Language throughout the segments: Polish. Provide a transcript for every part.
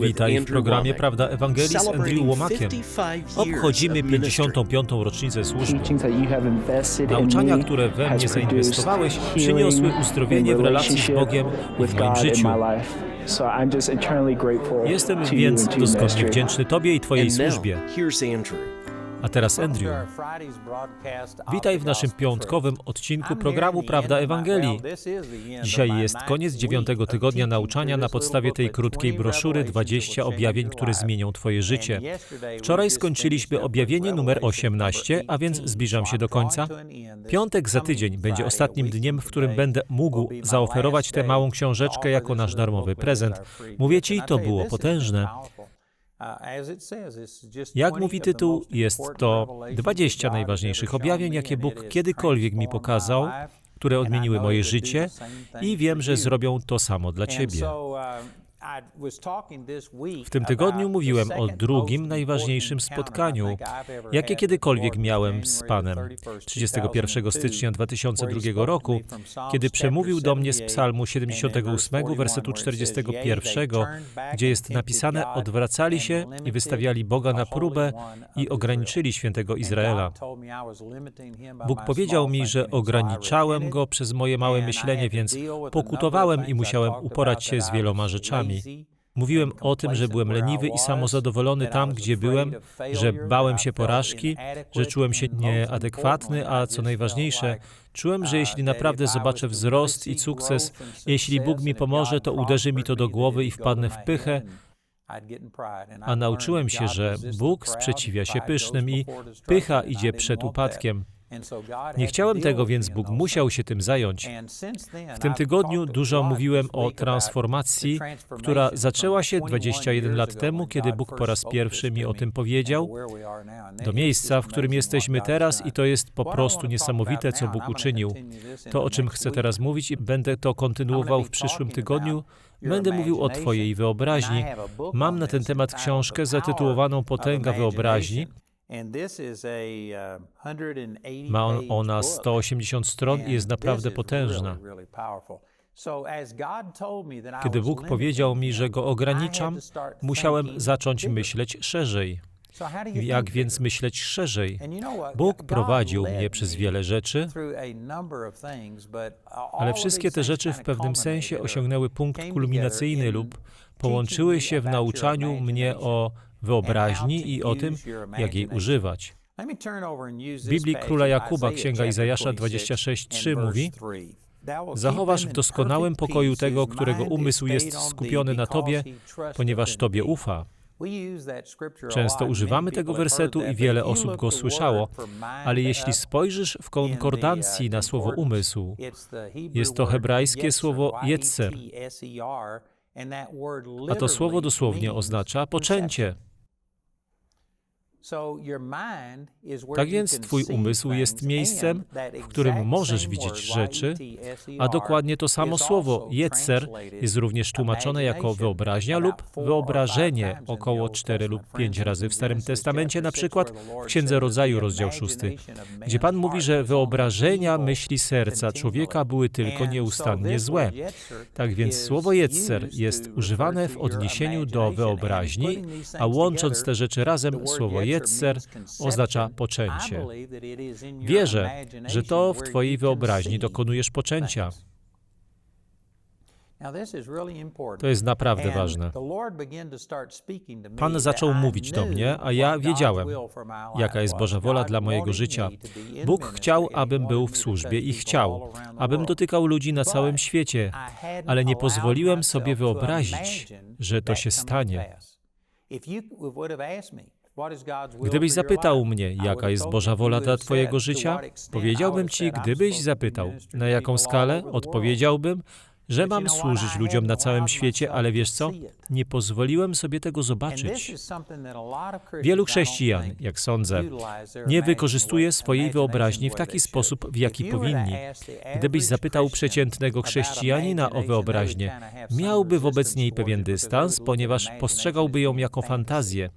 Witaj w programie. Prawda Ewangelii z Andrew Celebrating Łomakiem. 55 years Obchodzimy of ministry. 55. rocznicę służby. teachings that you have invested in Nauczania, me które we has mnie produced zainwestowałeś, healing przyniosły and uzdrowienie w relacji z relationship Bogiem i w moim God in życiu. my life. So I'm just eternally grateful Jestem to you więc ministry. wdzięczny Tobie i Twojej służbie. A teraz Andrew. Witaj w naszym piątkowym odcinku programu Prawda Ewangelii. Dzisiaj jest koniec dziewiątego tygodnia nauczania na podstawie tej krótkiej broszury 20 objawień, które zmienią Twoje życie. Wczoraj skończyliśmy objawienie numer 18, a więc zbliżam się do końca. Piątek za tydzień będzie ostatnim dniem, w którym będę mógł zaoferować tę małą książeczkę jako nasz darmowy prezent. Mówię Ci, to było potężne. Jak mówi tytuł, jest to 20 najważniejszych objawień, jakie Bóg kiedykolwiek mi pokazał, które odmieniły moje życie i wiem, że zrobią to samo dla Ciebie. W tym tygodniu mówiłem o drugim najważniejszym spotkaniu, jakie kiedykolwiek miałem z Panem. 31 stycznia 2002 roku, kiedy przemówił do mnie z Psalmu 78, wersetu 41, gdzie jest napisane: Odwracali się i wystawiali Boga na próbę i ograniczyli świętego Izraela. Bóg powiedział mi, że ograniczałem go przez moje małe myślenie, więc pokutowałem i musiałem uporać się z wieloma rzeczami. Mówiłem o tym, że byłem leniwy i samozadowolony tam, gdzie byłem, że bałem się porażki, że czułem się nieadekwatny, a co najważniejsze, czułem, że jeśli naprawdę zobaczę wzrost i sukces, jeśli Bóg mi pomoże, to uderzy mi to do głowy i wpadnę w pychę, a nauczyłem się, że Bóg sprzeciwia się pysznym i pycha idzie przed upadkiem. Nie chciałem tego, więc Bóg musiał się tym zająć. W tym tygodniu dużo mówiłem o transformacji, która zaczęła się 21 lat temu, kiedy Bóg po raz pierwszy mi o tym powiedział, do miejsca, w którym jesteśmy teraz i to jest po prostu niesamowite, co Bóg uczynił. To, o czym chcę teraz mówić i będę to kontynuował w przyszłym tygodniu, będę mówił o Twojej wyobraźni. Mam na ten temat książkę zatytułowaną Potęga wyobraźni. Ma on, ona 180 stron i jest naprawdę potężna. Kiedy Bóg powiedział mi, że go ograniczam, musiałem zacząć myśleć szerzej. Jak więc myśleć szerzej? Bóg prowadził mnie przez wiele rzeczy, ale wszystkie te rzeczy w pewnym sensie osiągnęły punkt kulminacyjny lub połączyły się w nauczaniu mnie o wyobraźni i o tym, jak jej używać. W Biblii Króla Jakuba, Księga Izajasza 26:3 mówi Zachowasz w doskonałym pokoju tego, którego umysł jest skupiony na Tobie, ponieważ Tobie ufa. Często używamy tego wersetu i wiele osób go słyszało, ale jeśli spojrzysz w konkordancji na słowo umysł, jest to hebrajskie słowo jetzer, a to słowo dosłownie oznacza poczęcie. Tak więc Twój umysł jest miejscem, w którym możesz widzieć rzeczy, a dokładnie to samo słowo jetzer jest również tłumaczone jako wyobraźnia lub wyobrażenie około 4 lub 5 razy w Starym Testamencie, na przykład w Księdze Rodzaju, rozdział 6, gdzie Pan mówi, że wyobrażenia myśli serca człowieka były tylko nieustannie złe. Tak więc słowo jetzer jest używane w odniesieniu do wyobraźni, a łącząc te rzeczy razem, słowo jetzer oznacza poczęcie. Wierzę, że to w Twojej wyobraźni dokonujesz poczęcia. To jest naprawdę ważne. Pan zaczął mówić do mnie, a ja wiedziałem, jaka jest Boża wola dla mojego życia. Bóg chciał, abym był w służbie i chciał, abym dotykał ludzi na całym świecie, ale nie pozwoliłem sobie wyobrazić, że to się stanie. Gdybyś zapytał mnie, jaka jest Boża wola dla Twojego życia, powiedziałbym Ci, gdybyś zapytał, na jaką skalę, odpowiedziałbym, że mam służyć ludziom na całym świecie, ale wiesz co? Nie pozwoliłem sobie tego zobaczyć. Wielu chrześcijan, jak sądzę, nie wykorzystuje swojej wyobraźni w taki sposób, w jaki powinni. Gdybyś zapytał przeciętnego chrześcijanina o wyobraźnię, miałby wobec niej pewien dystans, ponieważ postrzegałby ją jako fantazję.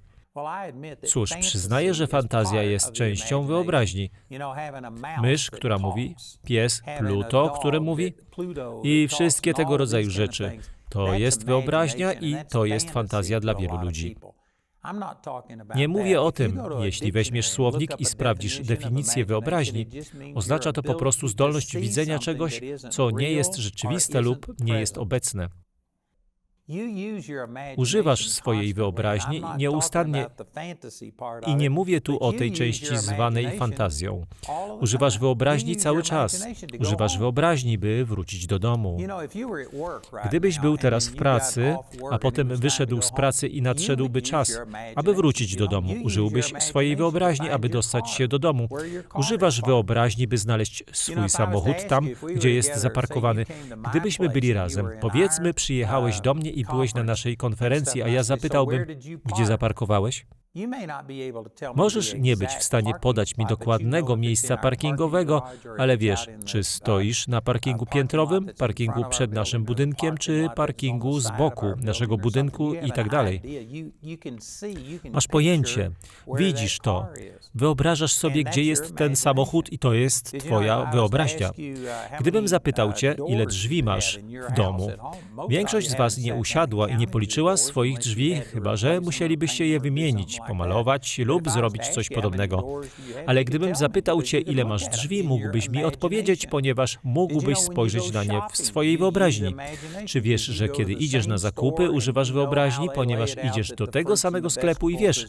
Cóż, przyznaję, że fantazja jest częścią wyobraźni. Mysz, która mówi, pies, Pluto, który mówi i wszystkie tego rodzaju rzeczy. To jest wyobraźnia i to jest fantazja dla wielu ludzi. Nie mówię o tym, jeśli weźmiesz słownik i sprawdzisz definicję wyobraźni, oznacza to po prostu zdolność widzenia czegoś, co nie jest rzeczywiste lub nie jest obecne. Używasz swojej wyobraźni nieustannie I nie mówię tu o tej części zwanej fantazją. Używasz wyobraźni cały czas. Używasz wyobraźni, by wrócić do domu. Gdybyś był teraz w pracy, a potem wyszedł z pracy i nadszedłby czas, aby wrócić do domu, użyłbyś swojej wyobraźni, aby dostać się do domu. Używasz wyobraźni, by znaleźć swój samochód tam, gdzie jest zaparkowany. Gdybyśmy byli razem, powiedzmy, przyjechałeś do mnie i byłeś na naszej konferencji, a ja zapytałbym, gdzie zaparkowałeś? Możesz nie być w stanie podać mi dokładnego miejsca parkingowego, ale wiesz, czy stoisz na parkingu piętrowym, parkingu przed naszym budynkiem, czy parkingu z boku naszego budynku i tak dalej. Masz pojęcie, widzisz to, wyobrażasz sobie, gdzie jest ten samochód i to jest twoja wyobraźnia. Gdybym zapytał cię, ile drzwi masz w domu, większość z was nie usiadła i nie policzyła swoich drzwi, chyba że musielibyście je wymienić, pomalować lub zrobić coś podobnego. Ale gdybym zapytał cię, ile masz drzwi, mógłbyś mi odpowiedzieć, ponieważ mógłbyś spojrzeć na nie w swojej wyobraźni. Czy wiesz, że kiedy idziesz na zakupy, używasz wyobraźni, ponieważ idziesz do tego samego sklepu i wiesz,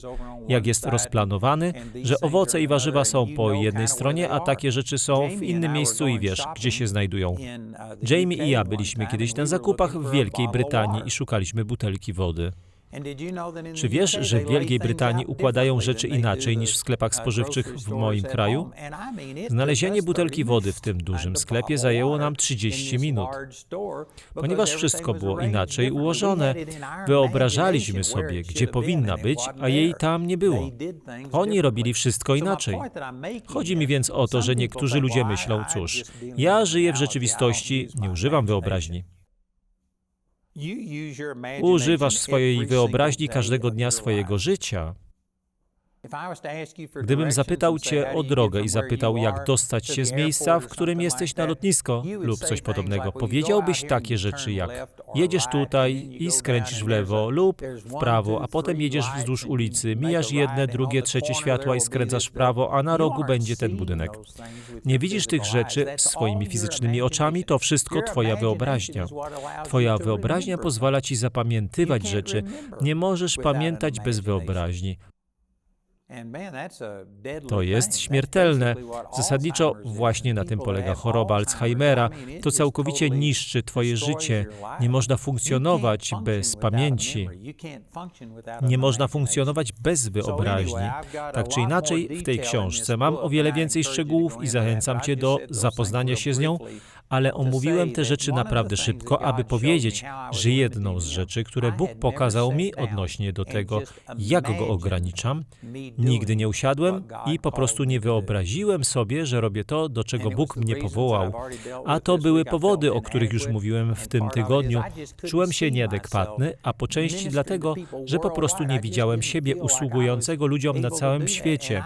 jak jest rozplanowany, że owoce i warzywa są po jednej stronie, a takie rzeczy są w innym miejscu i wiesz, gdzie się znajdują. Jamie i ja byliśmy kiedyś na zakupach w Wielkiej Brytanii i szukaliśmy butelki wody. Czy wiesz, że w Wielkiej Brytanii układają rzeczy inaczej niż w sklepach spożywczych w moim kraju? Znalezienie butelki wody w tym dużym sklepie zajęło nam 30 minut. Ponieważ wszystko było inaczej ułożone, wyobrażaliśmy sobie, gdzie powinna być, a jej tam nie było. Oni robili wszystko inaczej. Chodzi mi więc o to, że niektórzy ludzie myślą, cóż, ja żyję w rzeczywistości, nie używam wyobraźni. Używasz swojej wyobraźni każdego dnia swojego życia. Gdybym zapytał Cię o drogę i zapytał, jak dostać się z miejsca, w którym jesteś na lotnisko lub coś podobnego, powiedziałbyś takie rzeczy jak jedziesz tutaj i skręcisz w lewo lub w prawo, a potem jedziesz wzdłuż ulicy, mijasz jedne, drugie, trzecie światła i skręcasz w prawo, a na rogu będzie ten budynek. Nie widzisz tych rzeczy swoimi fizycznymi oczami, to wszystko Twoja wyobraźnia. Twoja wyobraźnia pozwala Ci zapamiętywać rzeczy. Nie możesz pamiętać bez wyobraźni. To jest śmiertelne. Zasadniczo właśnie na tym polega choroba Alzheimera. To całkowicie niszczy Twoje życie. Nie można funkcjonować bez pamięci. Nie można funkcjonować bez wyobraźni. Tak czy inaczej, w tej książce mam o wiele więcej szczegółów i zachęcam Cię do zapoznania się z nią, ale omówiłem te rzeczy naprawdę szybko, aby powiedzieć, że jedną z rzeczy, które Bóg pokazał mi odnośnie do tego, jak go ograniczam, nigdy nie usiadłem i po prostu nie wyobraziłem sobie, że robię to, do czego Bóg mnie powołał. A to były powody, o których już mówiłem w tym tygodniu. Czułem się nieadekwatny, a po części dlatego, że po prostu nie widziałem siebie usługującego ludziom na całym świecie.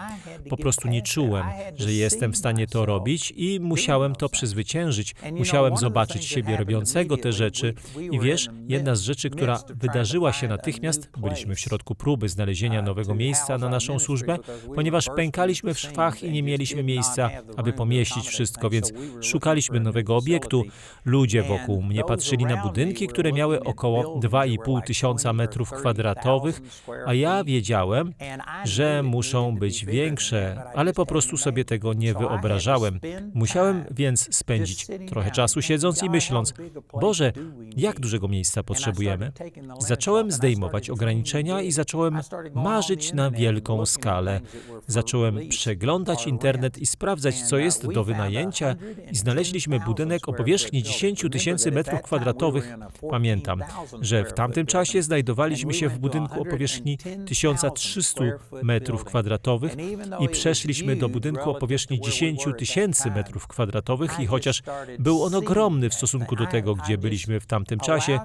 Po prostu nie czułem, że jestem w stanie to robić i musiałem to przezwyciężyć. Musiałem zobaczyć siebie robiącego te rzeczy. I wiesz, jedna z rzeczy, która wydarzyła się natychmiast, byliśmy w środku próby znalezienia nowego miejsca na naszą służbę, ponieważ pękaliśmy w szwach i nie mieliśmy miejsca, aby pomieścić wszystko, więc szukaliśmy nowego obiektu. Ludzie wokół mnie patrzyli na budynki, które miały około 2,5 tysiąca metrów kwadratowych, a ja wiedziałem, że muszą być większe, ale po prostu sobie tego nie wyobrażałem. Musiałem więc spędzić trochę czasu siedząc i myśląc, Boże, jak dużego miejsca potrzebujemy? Zacząłem zdejmować ograniczenia i zacząłem marzyć na wielką skalę. Zacząłem przeglądać internet i sprawdzać, co jest do wynajęcia i znaleźliśmy budynek o powierzchni 10 tysięcy metrów kwadratowych. Pamiętam, że w tamtym czasie znajdowaliśmy się w budynku o powierzchni 1300 metrów kwadratowych i przeszliśmy do budynku o powierzchni 10 tysięcy metrów kwadratowych i chociaż był on ogromny w stosunku do tego, gdzie byliśmy w tamtym czasie.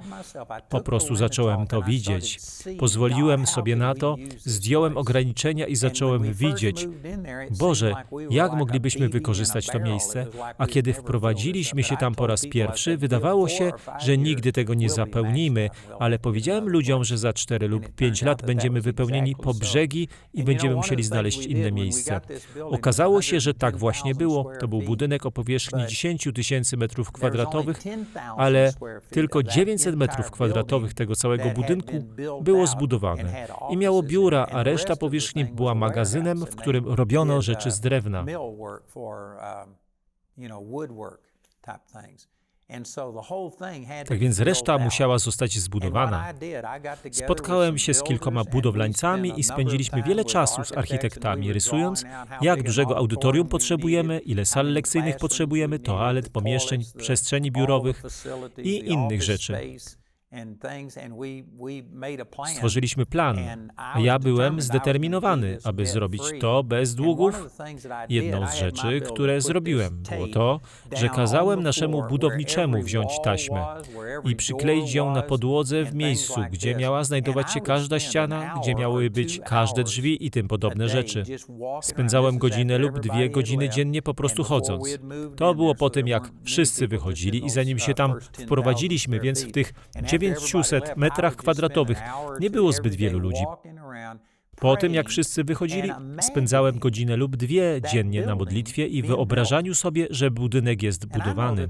Po prostu zacząłem to widzieć. Pozwoliłem sobie na to, zdjąłem ograniczenia i zacząłem widzieć, Boże, jak moglibyśmy wykorzystać to miejsce? A kiedy wprowadziliśmy się tam po raz pierwszy, wydawało się, że nigdy tego nie zapełnimy, ale powiedziałem ludziom, że za 4 lub 5 lat będziemy wypełnieni po brzegi i będziemy musieli znaleźć inne miejsce. Okazało się, że tak właśnie było. To był budynek o powierzchni 10 tysięcy metrów kwadratowych, ale tylko 900 metrów kwadratowych tego całego budynku było zbudowane i miało biura, a reszta powierzchni była magazynem, w którym robiono rzeczy z drewna. Tak więc reszta musiała zostać zbudowana. Spotkałem się z kilkoma budowlańcami i spędziliśmy wiele czasu z architektami, rysując, jak dużego audytorium potrzebujemy, ile sal lekcyjnych potrzebujemy, toalet, pomieszczeń, przestrzeni biurowych i innych rzeczy. Stworzyliśmy plan, a ja byłem zdeterminowany, aby zrobić to bez długów. Jedną z rzeczy, które zrobiłem, było to, że kazałem naszemu budowniczemu wziąć taśmę i przykleić ją na podłodze w miejscu, gdzie miała znajdować się każda ściana, gdzie miały być każde drzwi i tym podobne rzeczy. Spędzałem godzinę lub dwie godziny dziennie po prostu chodząc. To było po tym, jak wszyscy wychodzili i zanim się tam wprowadziliśmy, więc w tych 900 metrach kwadratowych nie było zbyt wielu ludzi. Po tym, jak wszyscy wychodzili, spędzałem godzinę lub dwie dziennie na modlitwie i wyobrażaniu sobie, że budynek jest budowany.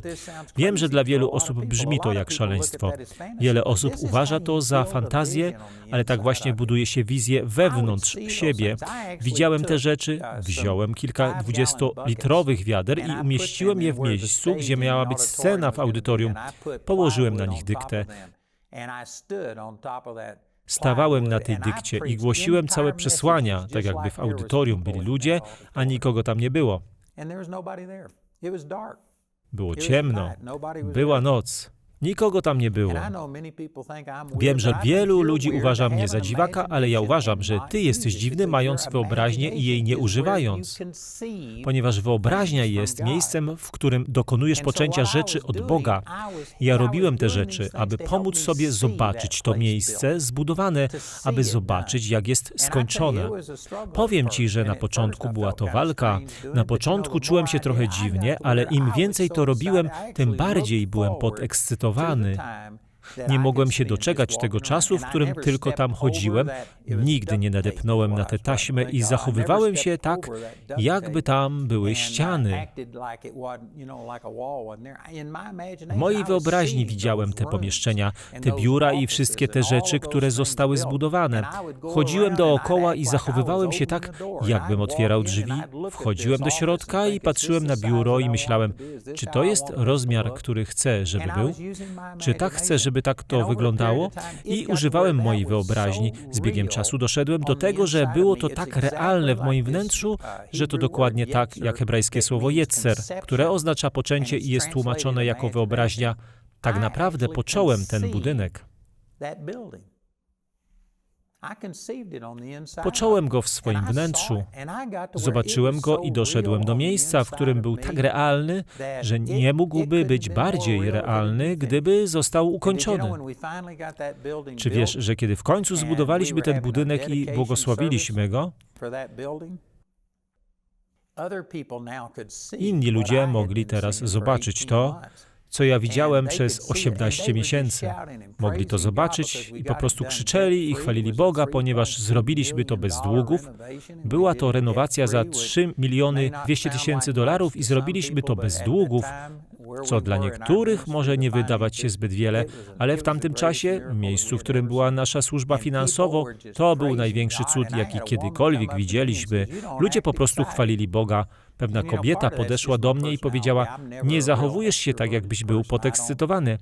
Wiem, że dla wielu osób brzmi to jak szaleństwo. Wiele osób uważa to za fantazję, ale tak właśnie buduje się wizję wewnątrz siebie. Widziałem te rzeczy, wziąłem kilka dwudziestolitrowych wiader i umieściłem je w miejscu, gdzie miała być scena w audytorium. Położyłem na nich dyktę. Stawałem na tej dykcie i głosiłem całe przesłania, tak jakby w audytorium byli ludzie, a nikogo tam nie było. Było ciemno, była noc. Nikogo tam nie było. Wiem, że wielu ludzi uważa mnie za dziwaka, ale ja uważam, że ty jesteś dziwny, mając wyobraźnię i jej nie używając. Ponieważ wyobraźnia jest miejscem, w którym dokonujesz poczęcia rzeczy od Boga. Ja robiłem te rzeczy, aby pomóc sobie zobaczyć to miejsce zbudowane, aby zobaczyć, jak jest skończone. Powiem ci, że na początku była to walka. Na początku czułem się trochę dziwnie, ale im więcej to robiłem, tym bardziej byłem podekscytowany. Nie mogłem się doczekać tego czasu, w którym tylko tam chodziłem. Nigdy nie nadepnąłem na tę taśmę i zachowywałem się tak, jakby tam były ściany. W mojej wyobraźni widziałem te pomieszczenia, te biura i wszystkie te rzeczy, które zostały zbudowane. Chodziłem dookoła i zachowywałem się tak, jakbym otwierał drzwi. Wchodziłem do środka i patrzyłem na biuro i myślałem, czy to jest rozmiar, który chcę, żeby był? Czy tak chcę, żeby tak to wyglądało? I używałem mojej wyobraźni. Z biegiem czasu doszedłem do tego, że było to tak realne w moim wnętrzu, że to dokładnie tak jak hebrajskie słowo jetzer, które oznacza poczęcie i jest tłumaczone jako wyobraźnia. Tak naprawdę począłem ten budynek. Począłem go w swoim wnętrzu. Zobaczyłem go i doszedłem do miejsca, w którym był tak realny, że nie mógłby być bardziej realny, gdyby został ukończony. Czy wiesz, że kiedy w końcu zbudowaliśmy ten budynek i błogosławiliśmy go, inni ludzie mogli teraz zobaczyć to, co ja widziałem przez 18 miesięcy. Mogli to zobaczyć i po prostu krzyczeli i chwalili Boga, ponieważ zrobiliśmy to bez długów. Była to renowacja za 3 miliony 200 tysięcy dolarów i zrobiliśmy to bez długów, co dla niektórych może nie wydawać się zbyt wiele, ale w tamtym czasie, miejscu, w którym była nasza służba finansowo, to był największy cud, jaki kiedykolwiek widzieliśmy. Ludzie po prostu chwalili Boga. Pewna kobieta podeszła do mnie i powiedziała: Nie zachowujesz się tak, jakbyś był podekscytowany.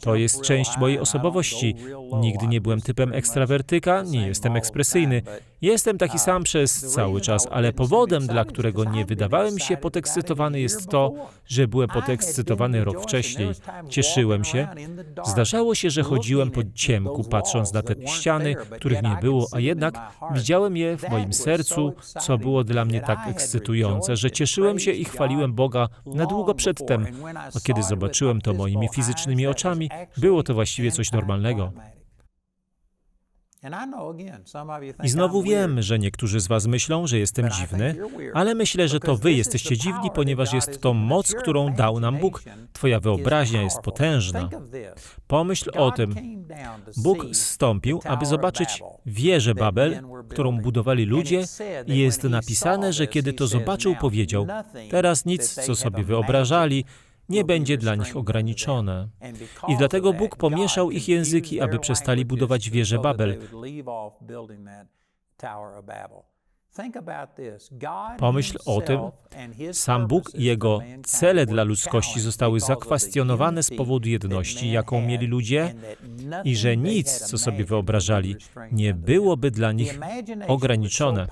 To jest część mojej osobowości. Nigdy nie byłem typem ekstrawertyka, nie jestem ekspresyjny. Jestem taki sam przez cały czas, ale powodem, dla którego nie wydawałem się podekscytowany, jest to, że byłem podekscytowany rok wcześniej. Cieszyłem się. Zdarzało się, że chodziłem po ciemku, patrząc na te ściany, których nie było, a jednak widziałem je w moim sercu, co było dla mnie tak ekscytujące, że cieszyłem się i chwaliłem Boga na długo przedtem, a kiedy zobaczyłem to moimi fizycznymi oczami, było to właściwie coś normalnego. I znowu wiem, że niektórzy z Was myślą, że jestem dziwny, ale myślę, że to Wy jesteście dziwni, ponieważ jest to moc, którą dał nam Bóg. Twoja wyobraźnia jest potężna. Pomyśl o tym. Bóg zstąpił, aby zobaczyć wieżę Babel, którą budowali ludzie, i jest napisane, że kiedy to zobaczył, powiedział: Teraz nic, co sobie wyobrażali, nie będzie dla nich ograniczone. I dlatego Bóg pomieszał ich języki, aby przestali budować wieżę Babel. Pomyśl o tym. Sam Bóg i Jego cele dla ludzkości zostały zakwestionowane z powodu jedności, jaką mieli ludzie, i że nic, co sobie wyobrażali, nie byłoby dla nich ograniczone.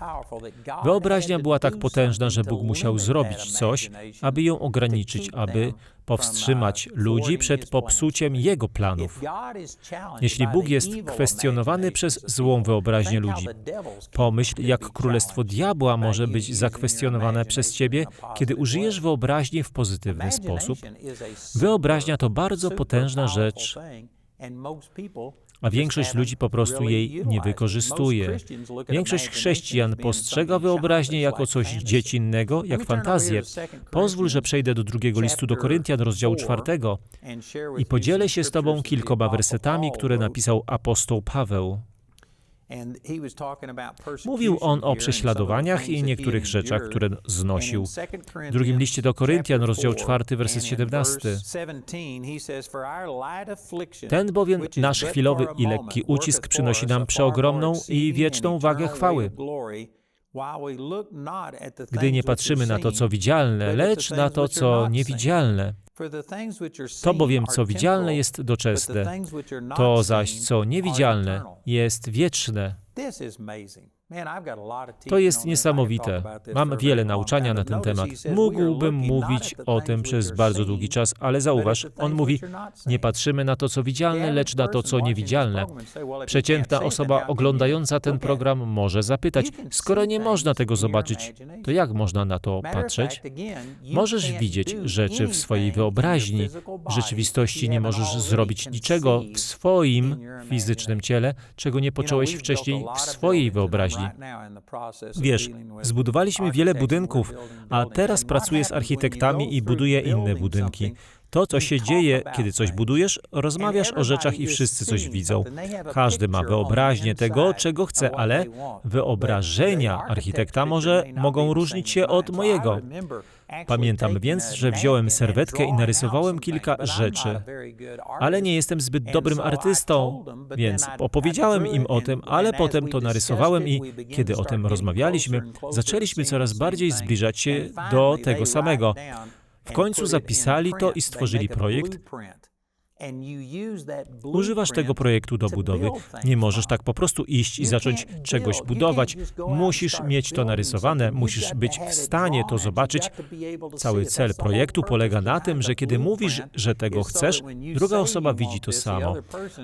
Wyobraźnia była tak potężna, że Bóg musiał zrobić coś, aby ją ograniczyć, aby powstrzymać ludzi przed popsuciem Jego planów. Jeśli Bóg jest kwestionowany przez złą wyobraźnię ludzi, pomyśl, jak królestwo diabła może być zakwestionowane przez ciebie, kiedy użyjesz wyobraźni w pozytywny sposób. Wyobraźnia to bardzo potężna rzecz, a większość ludzi po prostu jej nie wykorzystuje. Większość chrześcijan postrzega wyobraźnię jako coś dziecinnego, jak fantazję. Pozwól, że przejdę do drugiego listu do Koryntian, rozdziału czwartego i podzielę się z Tobą kilkoma wersetami, które napisał apostoł Paweł. Mówił on o prześladowaniach i niektórych rzeczach, które znosił. W drugim liście do Koryntian, rozdział 4, werset 17. Ten bowiem nasz chwilowy i lekki ucisk przynosi nam przeogromną i wieczną wagę chwały. Gdy nie patrzymy na to, co widzialne, lecz na to, co niewidzialne. To bowiem, co widzialne, jest doczesne, to zaś, co niewidzialne, jest wieczne. To jest niesamowite. Mam wiele nauczania na ten temat. Mógłbym mówić o tym przez bardzo długi czas, ale zauważ, on mówi, nie patrzymy na to, co widzialne, lecz na to, co niewidzialne. Przeciętna osoba oglądająca ten program może zapytać, skoro nie można tego zobaczyć, to jak można na to patrzeć? Możesz widzieć rzeczy w swojej wyobraźni. W rzeczywistości nie możesz zrobić niczego w swoim fizycznym ciele, czego nie począłeś wcześniej w swojej wyobraźni. Wiesz, zbudowaliśmy wiele budynków, a teraz pracuję z architektami i buduję inne budynki. To, co się dzieje, kiedy coś budujesz, rozmawiasz o rzeczach i wszyscy coś widzą. Każdy ma wyobraźnię tego, czego chce, ale wyobrażenia architekta może mogą różnić się od mojego. Pamiętam więc, że wziąłem serwetkę i narysowałem kilka rzeczy, ale nie jestem zbyt dobrym artystą, więc opowiedziałem im o tym, ale potem to narysowałem i kiedy o tym rozmawialiśmy, zaczęliśmy coraz bardziej zbliżać się do tego samego. W końcu zapisali to i stworzyli projekt. Używasz tego projektu do budowy. Nie możesz tak po prostu iść i zacząć czegoś budować. Musisz mieć to narysowane, musisz być w stanie to zobaczyć. Cały cel projektu polega na tym, że kiedy mówisz, że tego chcesz, druga osoba widzi to samo.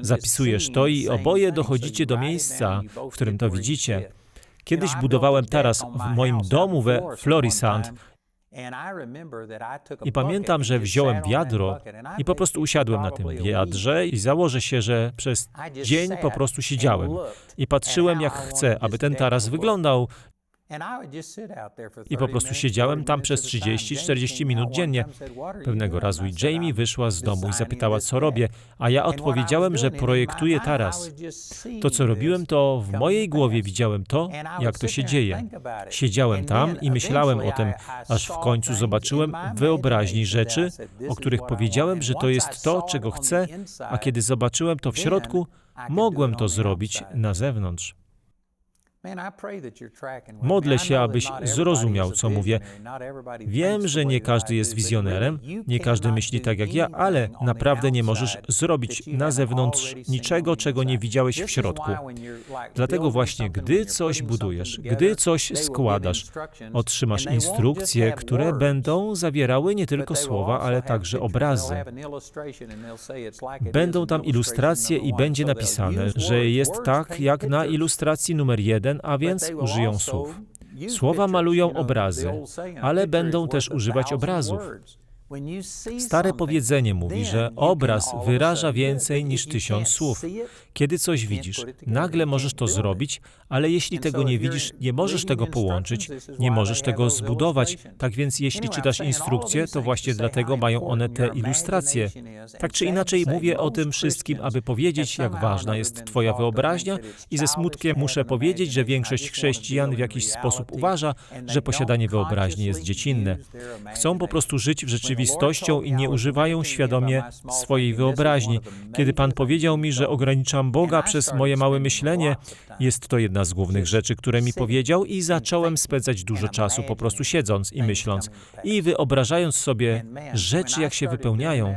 Zapisujesz to i oboje dochodzicie do miejsca, w którym to widzicie. Kiedyś budowałem taras w moim domu we Florisant. I pamiętam, że wziąłem wiadro i po prostu usiadłem na tym wiadrze i założę się, że przez dzień po prostu siedziałem. i patrzyłem, jak chcę, aby ten taras wyglądał. I po prostu siedziałem tam przez 30-40 minut dziennie. Pewnego razu i Jamie wyszła z domu i zapytała, co robię, a ja odpowiedziałem, że projektuję taras. To, co robiłem, to w mojej głowie widziałem to, jak to się dzieje. Siedziałem tam i myślałem o tym, aż w końcu zobaczyłem wyobraźni rzeczy, o których powiedziałem, że to jest to, czego chcę, a kiedy zobaczyłem to w środku, mogłem to zrobić na zewnątrz. Modlę się, abyś zrozumiał, co mówię. Wiem, że nie każdy jest wizjonerem, nie każdy myśli tak jak ja, ale naprawdę nie możesz zrobić na zewnątrz niczego, czego nie widziałeś w środku. Dlatego właśnie, gdy coś budujesz, gdy coś składasz, otrzymasz instrukcje, które będą zawierały nie tylko słowa, ale także obrazy. Będą tam ilustracje i będzie napisane, że jest tak, jak na ilustracji numer jeden, a więc użyją słów. Słowa malują obrazy, ale będą też używać obrazów. Stare powiedzenie mówi, że obraz wyraża więcej niż tysiąc słów. Kiedy coś widzisz, nagle możesz to zrobić, ale jeśli tego nie widzisz, nie możesz tego połączyć, nie możesz tego zbudować. Tak więc, jeśli czytasz instrukcje, to właśnie dlatego mają one te ilustracje. Tak czy inaczej, mówię o tym wszystkim, aby powiedzieć, jak ważna jest Twoja wyobraźnia, i ze smutkiem muszę powiedzieć, że większość chrześcijan w jakiś sposób uważa, że posiadanie wyobraźni jest dziecinne. Chcą po prostu żyć w rzeczywistością i nie używają świadomie swojej wyobraźni. Kiedy Pan powiedział mi, że ograniczam Boga przez moje małe myślenie, jest to jedna z głównych rzeczy, które mi powiedział i zacząłem spędzać dużo czasu po prostu siedząc i myśląc i wyobrażając sobie rzeczy, jak się wypełniają.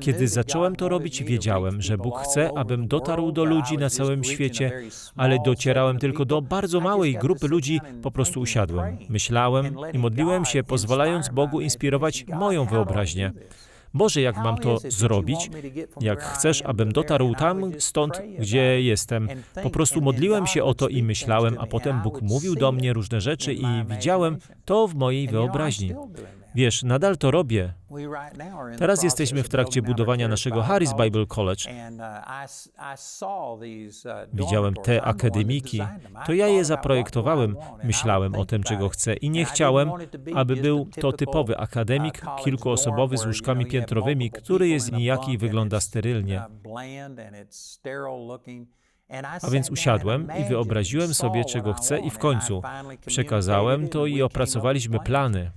Kiedy zacząłem to robić, wiedziałem, że Bóg chce, abym dotarł do ludzi na całym świecie, ale docierałem tylko do bardzo małej grupy ludzi, po prostu usiadłem, myślałem i modliłem się, pozwalając Bogu inspirować moją wyobraźnię. Boże, jak mam to zrobić? Jak chcesz, abym dotarł tam, stąd, gdzie jestem? Po prostu modliłem się o to i myślałem, a potem Bóg mówił do mnie różne rzeczy i widziałem to w mojej wyobraźni. Wiesz, nadal to robię. Teraz jesteśmy w trakcie budowania naszego Harris Bible College. Widziałem te akademiki. To ja je zaprojektowałem. Myślałem o tym, czego chcę i nie chciałem, aby był to typowy akademik, kilkuosobowy z łóżkami piętrowymi, który jest nijaki i wygląda sterylnie. A więc usiadłem i wyobraziłem sobie, czego chcę i w końcu przekazałem to i opracowaliśmy plany.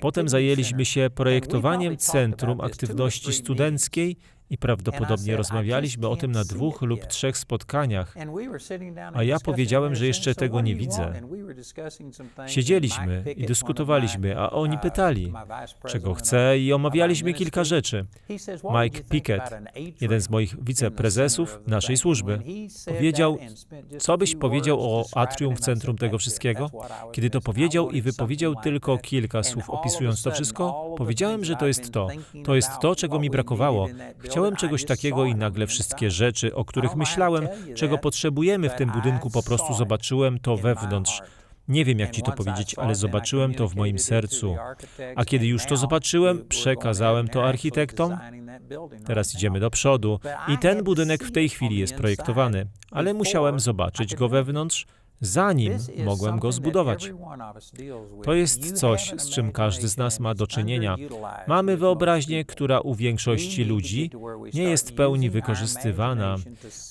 Potem zajęliśmy się projektowaniem Centrum Aktywności Studenckiej i prawdopodobnie rozmawialiśmy o tym na dwóch lub trzech spotkaniach. A ja powiedziałem, że jeszcze tego nie widzę. Siedzieliśmy i dyskutowaliśmy, a oni pytali, czego chcę i omawialiśmy kilka rzeczy. Mike Pickett, jeden z moich wiceprezesów naszej służby, powiedział, co byś powiedział o atrium w centrum tego wszystkiego? Kiedy to powiedział i wypowiedział tylko kilka słów opisując to wszystko, powiedziałem, że to jest to. To jest to, czego mi brakowało. Chciałem czegoś takiego i nagle wszystkie rzeczy, o których myślałem, czego potrzebujemy w tym budynku, po prostu zobaczyłem to wewnątrz. Nie wiem, jak ci to powiedzieć, ale zobaczyłem to w moim sercu. A kiedy już to zobaczyłem, przekazałem to architektom. Teraz idziemy do przodu i ten budynek w tej chwili jest projektowany, ale musiałem zobaczyć go wewnątrz, zanim mogłem go zbudować. To jest coś, z czym każdy z nas ma do czynienia. Mamy wyobraźnię, która u większości ludzi nie jest w pełni wykorzystywana.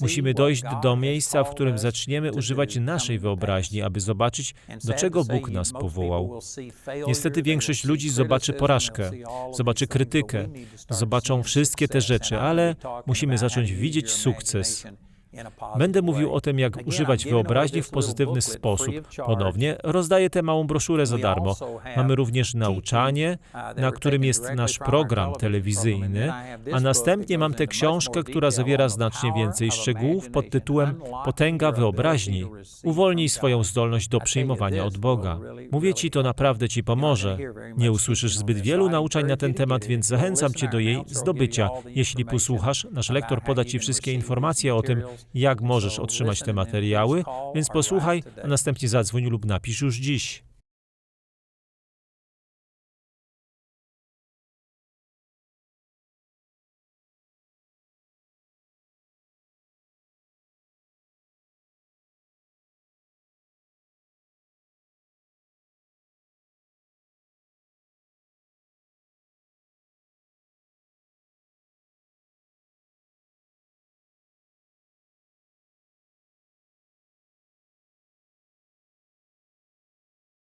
Musimy dojść do miejsca, w którym zaczniemy używać naszej wyobraźni, aby zobaczyć, do czego Bóg nas powołał. Niestety większość ludzi zobaczy porażkę, zobaczy krytykę, zobaczą wszystkie te rzeczy, ale musimy zacząć widzieć sukces. Będę mówił o tym, jak używać wyobraźni w pozytywny sposób. Ponownie rozdaję tę małą broszurę za darmo. Mamy również nauczanie, na którym jest nasz program telewizyjny, a następnie mam tę książkę, która zawiera znacznie więcej szczegółów pod tytułem Potęga wyobraźni. Uwolnij swoją zdolność do przyjmowania od Boga. Mówię Ci, to naprawdę Ci pomoże. Nie usłyszysz zbyt wielu nauczań na ten temat, więc zachęcam Cię do jej zdobycia. Jeśli posłuchasz, nasz lektor poda Ci wszystkie informacje o tym, jak możesz otrzymać te materiały, więc posłuchaj, a następnie zadzwoń lub napisz już dziś.